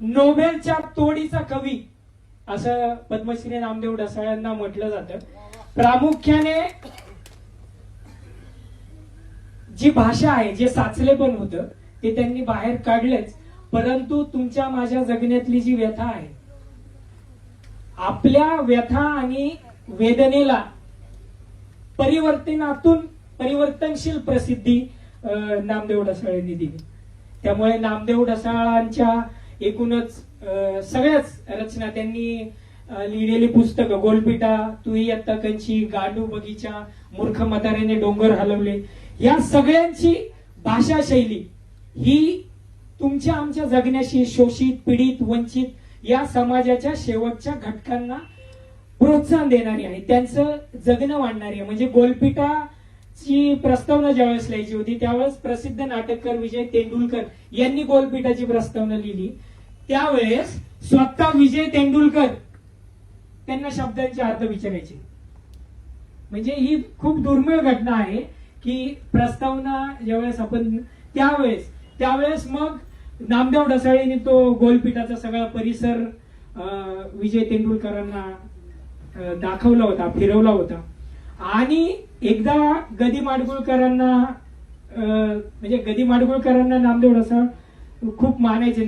नोबेलच्या तोडीचा कवी असं पद्मश्री नामदेव ढसाळ्यांना म्हटलं जातं. प्रामुख्याने जी भाषा आहे जे साचले पण होतं ते त्यांनी बाहेर काढलेच. परंतु तुमच्या माझ्या जगण्यातली जी व्यथा आहे आपल्या व्यथा आणि वेदनेला परिवर्तनातून परिवर्तनशील प्रसिद्धी नामदेव ढसाळांनी दिली. त्यामुळे नामदेव ढसाळांच्या एकूणच अं, सगळ्याच रचना त्यांनी लिहिलेली पुस्तकं गोलपिटा तुई अत्ता कंची गांडू बगीचा मूर्ख मताऱ्याने डोंगर हलवले या सगळ्यांची भाषा शैली ही तुमच्या आमच्या जगण्याशी शोषित पीडित वंचित या समाजाच्या शेवटच्या घटकांना प्रोत्साहन देणारी आहे. त्यांचं जगणं वाढणारी आहे. म्हणजे गोलपिटा ची प्रस्तावना ज्यावेळेस लिहायची होती त्यावेळेस प्रसिद्ध नाटककार विजय तेंडुलकर यांनी गोलपीठाची प्रस्तावना लिहिली. त्यावेळेस स्वतः विजय तेंडुलकर त्यांना शब्दांचे अर्थ विचारायचे. म्हणजे ही खूप दुर्मिळ घटना आहे की प्रस्तावना ज्यावेळेस आपण त्यावेळेस त्यावेळेस मग नामदेव ढसाळेने तो गोलपीठाचा सगळा परिसर अं, विजय तेंडुलकरांना दाखवला होता फिरवला होता. आणि एकदा गदी माडगुळकरांना अं, म्हणजे गदी माडगुळकरांना नामदेव ढसाळ खूप मानायचे.